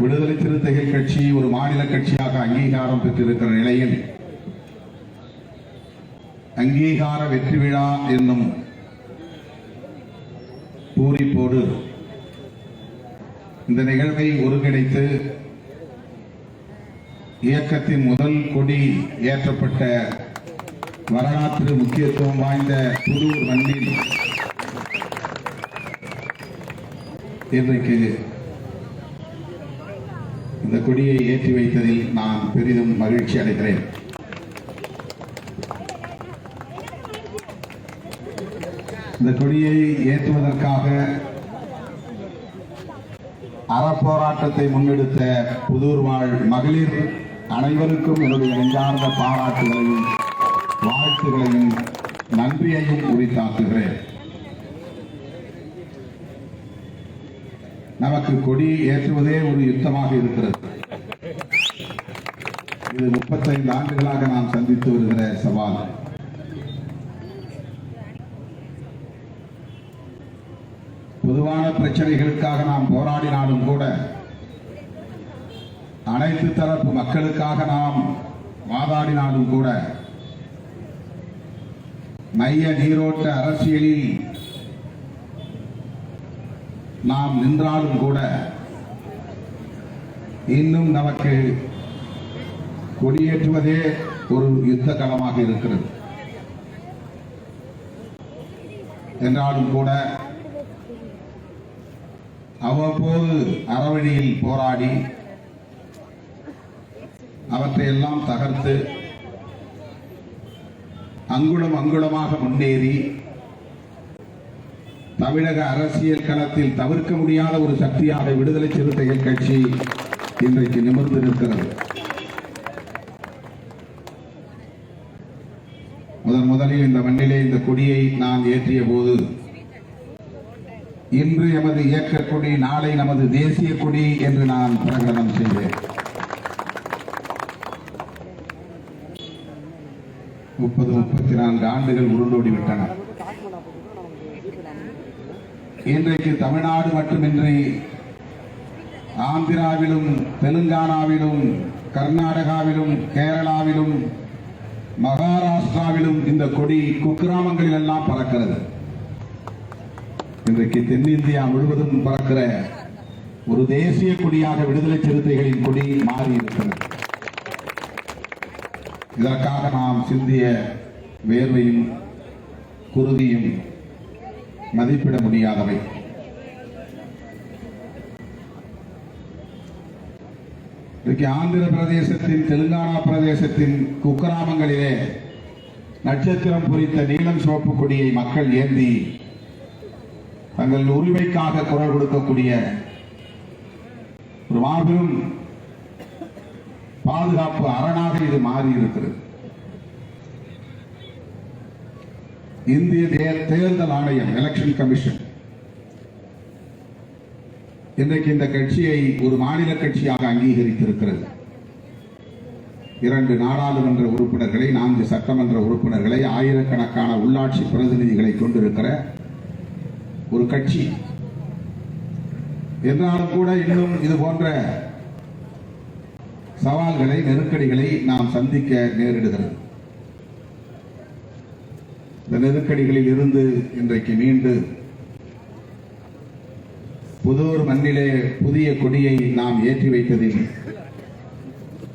விடுதலை சிறுத்தைகள் கட்சி ஒரு மாநில கட்சியாக அங்கீகாரம் பெற்றிருக்கிற நிலையில் அங்கீகார வெற்றி விழா என்னும் பூரிப்போடு இந்த நிகழ்வை ஒருங்கிணைத்து இயக்கத்தின் முதல் கொடி ஏற்றப்பட்ட வரலாற்று முக்கியத்துவம் வாய்ந்த புது மண்ணில் இன்றைக்கு இந்த கொடியை ஏற்றி வைத்ததில் நான் பெரிதும் மகிழ்ச்சி அடைகிறேன். இந்த கொடியை ஏற்றுவதற்காக அறப்போராட்டத்தை முன்னெடுத்த புதூர் வாழ் மகளிர் அனைவருக்கும் என்னுடைய நெஞ்சார்ந்த பாராட்டுகளையும் வாழ்த்துகளையும் நன்றியையும் உரித்தாக்குகிறேன். நமக்கு கொடி ஏற்றுவதே ஒரு யுத்தமாக இருக்கிறது. இது முப்பத்தைந்து ஆண்டுகளாக நாம் சந்தித்து வருகிற சவால். பொதுவான பிரச்சனைகளுக்காக நாம் போராடினாலும் கூட அனைத்து தரப்பு மக்களுக்காக நாம் வாதாடினாலும் கூட மைய நீரோட்ட அரசியலில் நாம் நின்றாலும் கூட இன்னும் நமக்கு கொடியேற்றுவதே ஒரு யுத்த களமாக இருக்கிறது. என்றாலும் கூட அவ்வப்போது அறவழியில் போராடி அவற்றையெல்லாம் தகர்த்து அங்குளம் அங்குளமாக முன்னேறி தமிழக அரசியல் களத்தில் தவிர்க்க முடியாத ஒரு சக்தியாக விடுதலை சிறுத்தைகள் கட்சி இன்றைக்கு நிமிர்ந்து நிற்கிறது. முதன் முதலில் இந்த மண்ணிலே இந்த கொடியை நான் ஏற்றிய போது இன்று எமது இயக்க கொடி நாளை நமது தேசிய கொடி என்று நான் பிரகடனம் செய்தேன் முப்பது முப்பத்தி நான்கு ஆண்டுகள் உருண்டோடி விட்டன இன்றைக்கு தமிழ்நாடு மட்டுமின்றி ஆந்திராவிலும் தெலுங்கானாவிலும் கர்நாடகாவிலும் கேரளாவிலும் மகாராஷ்டிராவிலும் இந்த கொடி குக்கிராமங்களில் எல்லாம் பறக்கிறது. இன்றைக்கு தென்னிந்தியா முழுவதும் பறக்கிற ஒரு தேசிய கொடியாக விடுதலை சிறுத்தைகளின் கொடி மாறி இருக்கிறது. இதற்காக நாம் சிந்திய வேர்வையும் குருதியும் மதிப்பிட முடியாதவை. இன்றைக்கு ஆந்திர பிரதேசத்தின் தெலுங்கானா பிரதேசத்தின் குக்கிராமங்களிலே நட்சத்திரம் பொறித்த நீலம் சிவப்பு கொடியை மக்கள் ஏந்தி தங்கள் உரிமைக்காக குரல் கொடுக்கக்கூடிய ஒரு மாபெரும் பாதுகாப்பு அரணாக இது மாறி இருக்கிறது இந்திய தேர்தல் ஆணையம் எலெக்ஷன் கமிஷன் இன்றைக்கு இந்த கட்சியை ஒரு மாநில கட்சியாக அங்கீகரித்திருக்கிறது. இரண்டு நாடாளுமன்ற உறுப்பினர்களை நான்கு சட்டமன்ற உறுப்பினர்களை ஆயிரக்கணக்கான உள்ளாட்சி பிரதிநிதிகளை கொண்டிருக்கிற ஒரு கட்சி. என்றாலும் கூட இன்னும் இது போன்ற சவால்களை நெருக்கடிகளை நாம் சந்திக்க நேரிடுகிறது. இந்த நெருக்கடிகளில் இருந்து இன்றைக்கு மீண்டு புதூர் மண்ணிலே புதிய கொடியை நாம் ஏற்றி வைத்ததில்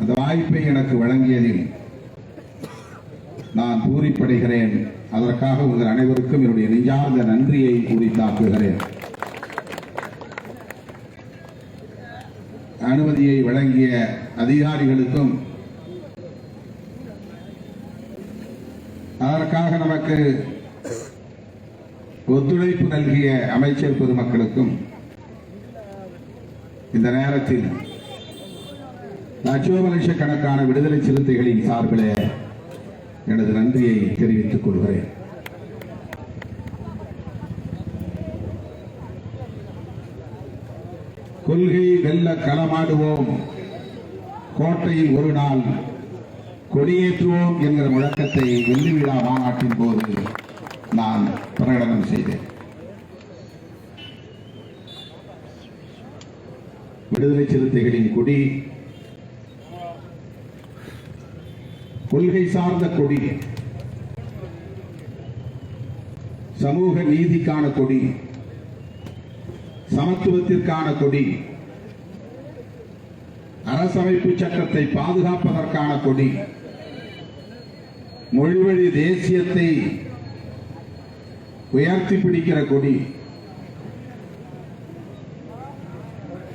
அந்த வாய்ப்பை எனக்கு வழங்கியதில் நான் பூரிப்படைகிறேன். அதற்காக உங்கள் அனைவருக்கும் என்னுடைய நெஞ்சார்ந்த நன்றியை கூறித்தாக்குகிறேன். அனுமதியை வழங்கிய அதிகாரிகளுக்கும் அதற்காக நமக்கு ஒத்துழைப்பு நல்கிய அமைச்சர் பெருமக்களுக்கும் இந்த நேரத்தில் லட்சோப லட்சக்கணக்கான விடுதலை சிறுத்தைகளின் சார்பில் எனது நன்றியை தெரிவித்துக் கொள்கிறேன். கொள்கை வெல்ல களமாடுவோம். கோட்டையில் ஒரு நாள் கொடியேற்றுவோம் என்கிற முழக்கத்தை வெள்ளி விழா மாநாட்டின் போது நான் பிரகடனம் செய்தேன். விடுதலை சிறுத்தைகளின் கொடி கொள்கை சார்ந்த கொடி சமூக நீதிக்கான கொடி சமத்துவத்திற்கான கொடி அரசமைப்பு சட்டத்தை பாதுகாப்பதற்கான கொடி மொழிவழி தேசியத்தை உயர்த்தி பிடிக்கிற கொடி.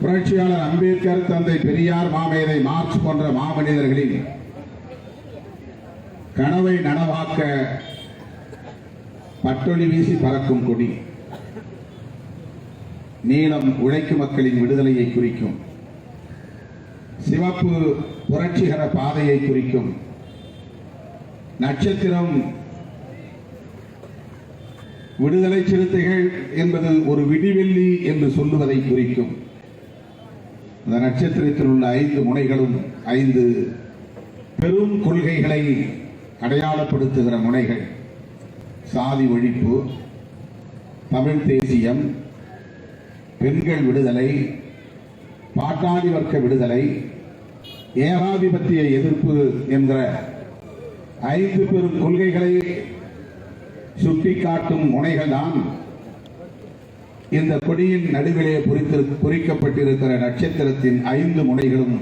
புரட்சியாளர் அம்பேத்கர் தந்தை பெரியார் மாமேதை மார்ச் போன்ற மாமனிதர்களின் கனவை நனவாக்க பட்டொளி வீசி பறக்கும் கொடி. நீளம் உழைக்கும் மக்களின் விடுதலையை குறிக்கும். சிவப்பு புரட்சிகர பாதையை குறிக்கும். நட்சத்திரம் விடுதலை சிறுத்தைகள் என்பது ஒரு விடிவெள்ளி என்று சொல்லுவதை குறிக்கும். அந்த நட்சத்திரத்தில் உள்ள ஐந்து முனைகளும் ஐந்து பெரும் கொள்கைகளை அடையாளப்படுத்துகிற முனைகள். சாதி ஒழிப்பு தமிழ் தேசியம் பெண்கள் விடுதலை பாட்டாளி வர்க்க விடுதலை ஏகாதிபத்திய எதிர்ப்பு என்கிற ஐந்து பெரும் கொள்கைகளை சுட்டிக்காட்டும் முனைகள் தான் இந்த கொடியின் நடுவிலே பொறித்திரு பொறிக்கப்பட்டிருக்கிற நட்சத்திரத்தின் ஐந்து முனைகளும்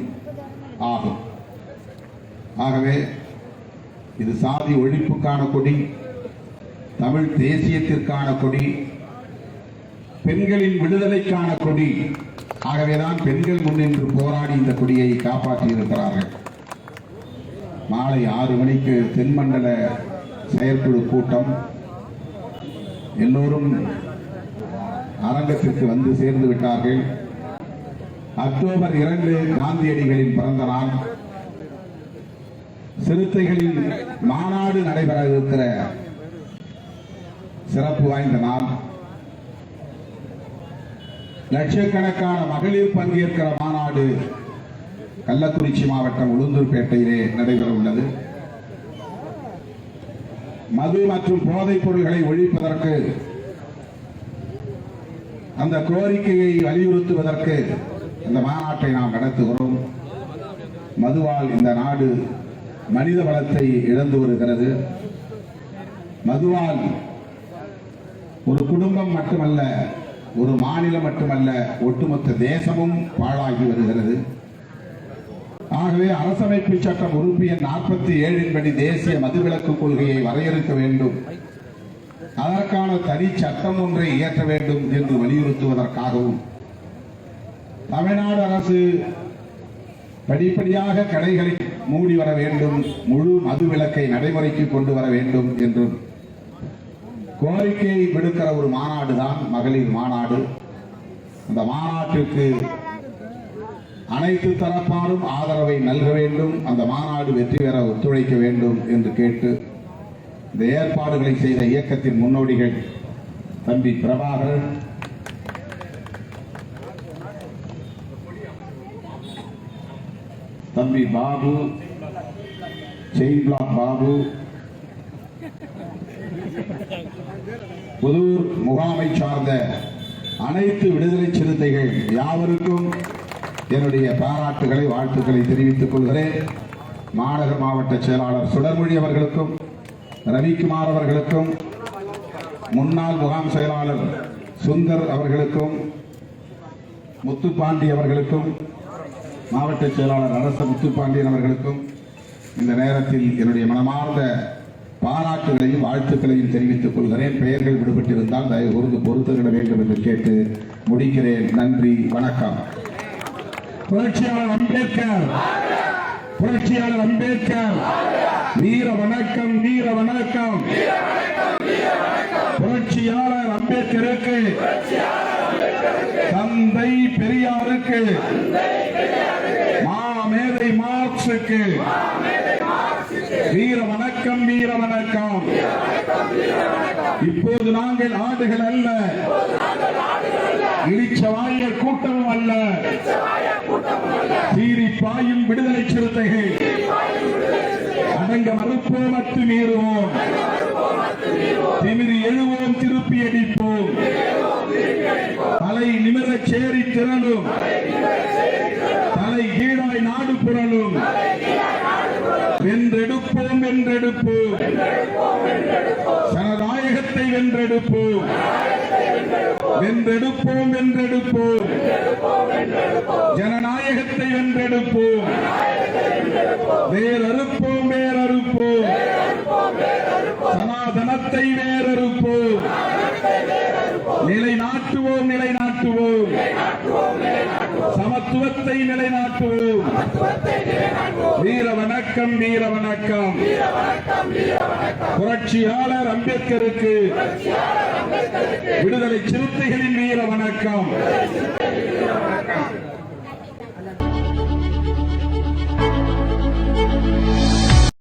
ஆகும். ஆகவே இது சாதி ஒழிப்புக்கான கொடி தமிழ் தேசியத்திற்கான கொடி பெண்களின் விடுதலைக்கான கொடி. ஆகவேதான் பெண்கள் முன்னின்று போராடி இந்த கொடியை காப்பாற்றியிருக்கிறார்கள். மாலை ஆறு மணிக்கு தென்மண்டல செயற்குழு கூட்டம். எல்லோரும் அரங்கத்திற்கு வந்து சேர்ந்து விட்டார்கள். அக்டோபர் இரண்டு காந்தியடிகளின் பிறந்த நாள். சிறுத்தைகளின் மாநாடு நடைபெற இருக்கிற சிறப்பு வாய்ந்த நாள். லட்சக்கணக்கான மகளிர் பங்கேற்கிற மாநாடு கள்ளக்குறிச்சி மாவட்டம் உளுந்தூர்பேட்டையிலே நடைபெறும் மது மற்றும் போதைப் பொருள்களை ஒழிப்பதற்கு அந்த கோரிக்கையை வலியுறுத்துவதற்கு இந்த மாநாட்டை நாம் நடத்துகிறோம். மதுவால் இந்த நாடு மனித வளத்தை இழந்து வருகிறது. மதுவால் ஒரு குடும்பம் மட்டுமல்ல ஒரு மாநிலம் மட்டுமல்ல ஒட்டுமொத்த தேசமும் பாழாகி வருகிறது. ஆகவே அரசமைப்பு சட்டம் உறுப்பு எண் நாற்பத்தி ஏழின்படி தேசிய மதுவிலக்கு கொள்கையை வரையறுக்க வேண்டும். அதற்கான தனி சட்டம் ஒன்றை இயற்ற வேண்டும் என்று வலியுறுத்துவதற்காகவும். தமிழ்நாடு அரசு படிப்படியாக கடைகளை மூடி வர வேண்டும் முழு மதுவிலக்கை நடைமுறைக்கு கொண்டு வர வேண்டும் என்றும். கோரிக்கையை விடுக்கிற ஒரு மாநாடு தான் மகளிர் மாநாடு. அந்த மாநாட்டிற்கு அனைத்து தரப்பாரும் ஆதரவை நல்க வேண்டும் அந்த மாநாடு வெற்றி பெற ஒத்துழைக்க வேண்டும் என்று கேட்டு இந்த ஏற்பாடுகளை செய்த இயக்கத்தின் முன்னோடிகள் தம்பி பிரபாகர் தம்பி பாபு செயின் பிளாக் பாபு புதூர் முகாமை சார்ந்த அனைத்து விடுதலை சிறுத்தைகள் யாவருக்கும் என்னுடைய பாராட்டுகளை வாழ்த்துக்களை தெரிவித்துக் கொள்கிறேன். மாநகர் மாவட்ட செயலாளர் சுடர்மொழி அவர்களுக்கும் ரவிக்குமார் அவர்களுக்கும் முன்னாள் முகாம் செயலாளர் சுந்தர் அவர்களுக்கும் முத்துப்பாண்டி அவர்களுக்கும் மாவட்ட செயலாளர் அரச முத்துப்பாண்டியன் அவர்களுக்கும் இந்த நேரத்தில் என்னுடைய மனமார்ந்த பாராட்டுகளையும் வாழ்த்துக்களையும் தெரிவித்துக் கொள்கிறேன். பெயர்கள் விடுபட்டிருந்தால் தயவு கூர்ந்து பொறுத்துவிட வேண்டும் என்று கேட்டு முடிக்கிறேன். நன்றி வணக்கம். புரட்சியாளர் அம்பேத்கர். புரட்சியாளர் அம்பேத்கர். வீர வணக்கம் வீர வணக்கம். புரட்சியாளர் அம்பேத்கருக்கு. தந்தை பெரியாருக்கு. மாமேதை மார்க்ஸுக்கு. வீர வணக்கம் வீர வணக்கம். இப்போது நாங்கள் ஆடுகள் அல்ல. இளிச்சவாயர் கூட்டமும் அல்ல. தீரி பாயும் விடுதலை சிறுத்தைகள். அடங்க மறுப்போம் அத்து மீறுவோம். திமிரி எழுவோம் திருப்பி அடிப்போம். தலை நிமிர சேரி திரளும். கீழாய் நாடு புரளும். வென்றெடுப்போம் வென்றெடுப்போம். ஜனநாயகத்தை வென்றெடுப்போம். வென்றெடுப்போம் வென்றெடுப்போம். ஜனநாயகத்தை வென்றெடுப்போம். வேறறுப்போம் வேறறுப்போம். சனாதனத்தை வேறறுப்போம். நிலைநாட்டுவோம் நிலைநாட்டுவோம். சமத்துவத்தை நிலைநாட்டுவோம். வீர வணக்கம் வீர வணக்கம். புரட்சியாளர் அம்பேத்கருக்கு விடுதலை சிறுத்தைகளின் வீர வணக்கம்.